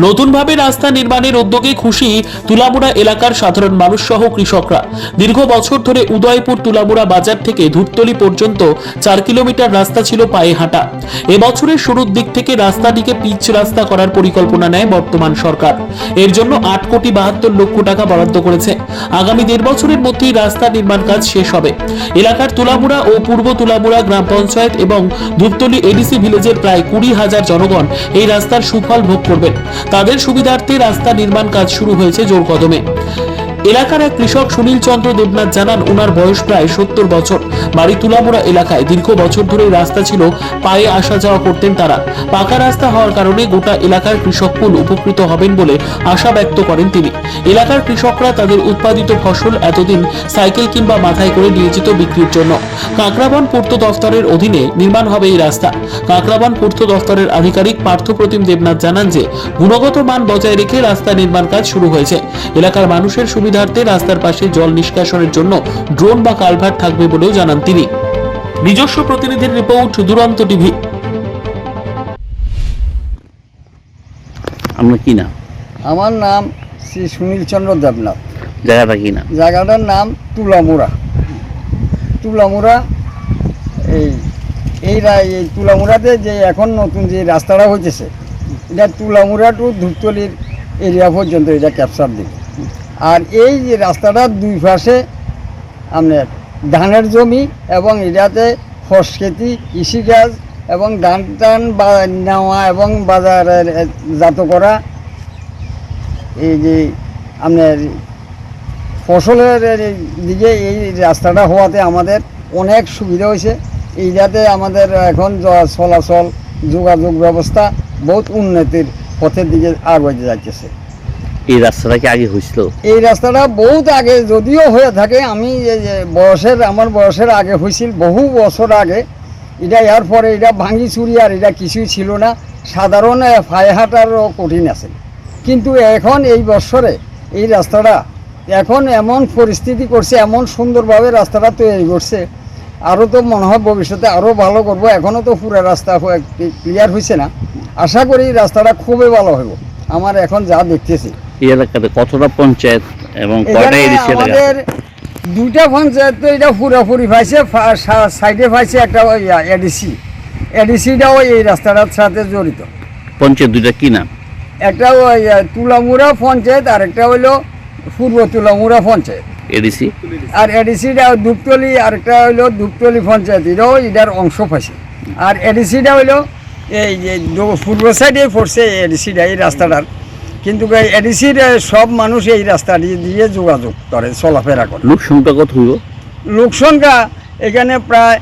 নতুনভাবে রাস্তা নির্মাণের উদ্যোগে খুশি তুলামুড়া এলাকার সাধারণ মানুষ সহ কৃষকরা। দীর্ঘ বছর ধরে উদয়পুর তুলামুড়া বাজার থেকে ধূপতলি পর্যন্ত চার কিলোমিটার রাস্তা ছিল পায়ে হাঁটা। এবছরের শুরুর দিক থেকে রাস্তাটিকে পিচ রাস্তা করার পরিকল্পনা নেয় বর্তমান সরকার। এর জন্য আট কোটি বাহাত্তর লক্ষ টাকা বরাদ্দ করেছে। আগামী দেড় বছরের মধ্যেই রাস্তা নির্মাণ কাজ শেষ হবে। এলাকার তুলামুড়া ও পূর্ব তুলামুড়া গ্রাম পঞ্চায়েত এবং ধূপতলি এডিসি ভিলেজের প্রায় কুড়ি হাজার জনগণ এই রাস্তার সুফল ভোগ করবেন। তাদের সুবিধার্থে রাস্তা নির্মাণ কাজ শুরু হয়েছে জোর কদমে এলাকার এক কৃষক সুনীল চন্দ্র দেবনাথ জানান ওনার বয়স প্রায় সত্তর বছর। বাড়ি তুলামোড়া এলাকায় দীর্ঘ বছর ধরে রাস্তা ছিল, পায়ে আসা যাওয়া করতেন তারা। পাকা রাস্তা হওয়ার কারণে গোটা এলাকার কৃষককুল উপকৃত হবেন বলে আশা ব্যক্ত করেন তিনি। এলাকার কৃষকরা তাদের উৎপাদিত ফসল এতদিন সাইকেল কিংবা মাথায় করে নিয়ে যেত বিক্রির জন্য। কাঁকড়াবন পূর্ত দফতরের অধীনে নির্মাণ হবে এই রাস্তা। কাঁকড়াবন পূর্ত দফতরের আধিকারিক পার্থপ্রতিম দেবনাথ জানান যে, গুণগত মান বজায় রেখে রাস্তা নির্মাণ কাজ শুরু হয়েছে। এলাকার মানুষের সুবিধার্থে রাস্তার পাশে জল নিষ্কাশনের জন্য ড্রোন বা কালভার্ট থাকবে বলেও জানান তিনি। নিজস্ব প্রতিনিধির রিপোর্ট দুরন্ত টিভি। আপনার কি নাম? আমার নাম শ্রী সুনীল চন্দ্র দেবনাথ। জায়গাটা কি নাম? জায়গাটার নাম তুলামুড়া। তুলামুড়া এই এই রা- এই তুলামুড়াতে যে এখন নতুন যে রাস্তাটা হইতেছে এটা তুলামুড়া টু ধূপতলির এরিয়া পর্যন্ত এটা ক্যাপচার দিবে। আর এই রাস্তাটার দুই পাশে আপনার ধানের জমি এবং এটাতে ফসখেতি কৃষিকাজ এবং ধান টান বা নেওয়া এবং বাজারের এ, জাত করা। এই যে আপনার ফসলের দিকে এই রাস্তাটা হওয়াতে আমাদের অনেক সুবিধা হয়েছে। এইটাতে আমাদের এখন চলাচল যোগাযোগ ব্যবস্থা বহুত উন্নতির পথের দিকে আগাইতে যাচ্ছে এই রাস্তাটা কি আগে হয়েছিল এই রাস্তাটা বহুত আগে যদিও হয়ে থাকে আমি বয়সের আমার বয়সের আগে হয়েছিল বহু বছর আগে। এটা ইয়ার পরে এটা ভাঙি চুরি আর এটা কিছুই ছিল না। সাধারণ এ, পায়ে হাঁটারও কঠিন আছে। কিন্তু এখন এই বছরে এই রাস্তাটা এখন এমন পরিস্থিতি করছে এমন সুন্দরভাবে রাস্তাটা তৈরি করছে। আরও তো মনে হয় ভবিষ্যতে আরও ভালো করব। এখনও তো পুরো রাস্তা ক্লিয়ার হয়েছে না। আশা করি রাস্তাটা খুবই ভালো হবে আমার এখন যা দেখতেছি। এই এলাকাতে কতটা পঞ্চায়েত এবং এখানে এডিসি আমাদের দুইটা পঞ্চায়েত তো এটা পুরোপুরি পাইছে সা- সাইডে পাইছে একটা এডিসি। এডিসিটাও এই রাস্তাটার সাথে জড়িত। পঞ্চায়েত দুইটা কি নাম? একটা ওই আহ, তুলামুড়া পঞ্চায়েত আর একটা হইল পূর্ব তুলামুড়া পঞ্চায়েত। এডিসি? আর এডিসিটা ধূপতলি আর একটা হইল ধূপতলি পঞ্চায়েত এটাও এটার অংশ পাইছে। আর এডিসিটা হইল এই যে পূর্ব সাইডে পড়ছে এডিসিটা এই রাস্তাটার। কিন্তু এডিসির সব মানুষ এই রাস্তা দিয়ে দিয়ে যোগাযোগ করে চলাফেরা করে। লোক সংখ্যা কত হইব লোক সংখ্যা এখানে প্রায়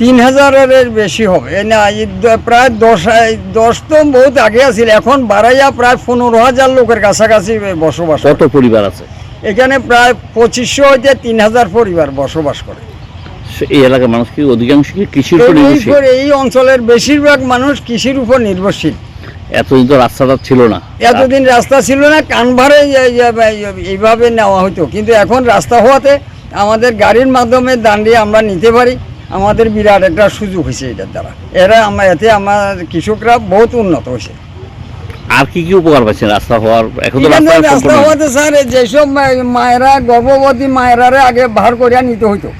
তিন হাজারের বেশি হবে। না প্রায় দশ দশ তো বহুত আগে আছিল এখন বাড়াইয়া প্রায় পনেরো হাজার লোকের কাছাকাছি বসবাস। কত পরিবার আছে? এখানে প্রায় পঁচিশশো হইতে তিন হাজার পরিবার বসবাস করে। এই এলাকার মানুষ কি অধিকাংশ কৃষির উপর এই অঞ্চলের বেশিরভাগ মানুষ কৃষির উপর নির্ভরশীল। এতদিন তো রাস্তাটা ছিল না। এতদিন রাস্তা ছিল না কানভারে এই- এই- এইভাবে নেওয়া হতো। কিন্তু এখন রাস্তা হওয়াতে আমাদের গাড়ির মাধ্যমে দাঁড়িয়ে আমরা নিতে পারি। আমাদের বিরাট একটা সুযোগ হয়েছে এটার দ্বারা। এরা আমরা এতে আমার কৃষকরা বহুত উন্নত হয়েছে। আর কি কি উপকার পাচ্ছেন রাস্তা হওয়ার? এখন তো রাস্তা। হওয়াতে স্যার যেসব মায়েরা গর্ভবতী মায়েরারে আগে বার করিয়া নিতে হইতো।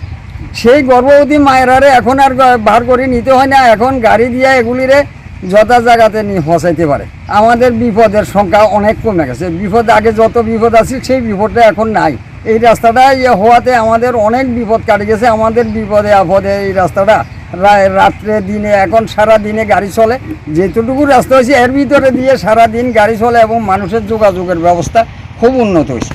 সেই গর্ভবতী মায়েরারে এখন আর বার করে নিতে হয় না। এখন গাড়ি দিয়ে এগুলিরে যথা জায়গাতে নিয়ে পৌঁছাইতে পারে। আমাদের বিপদের সংখ্যা অনেক কমে গেছে। বিপদ আগে যত বিপদ আছে, সেই বিপদটা এখন নাই। এই রাস্তাটা ইয়ে হওয়াতে আমাদের অনেক বিপদ কাটে গেছে। আমাদের বিপদে, আপদে এই রাস্তাটা রাত্রে, দিনে, এখন সারা দিনে গাড়ি চলে। যেতটুকু রাস্তা হয়েছে, এর ভিতরে দিয়ে সারা দিন গাড়ি চলে এবং মানুষের যোগাযোগের ব্যবস্থা খুব উন্নত হয়েছে।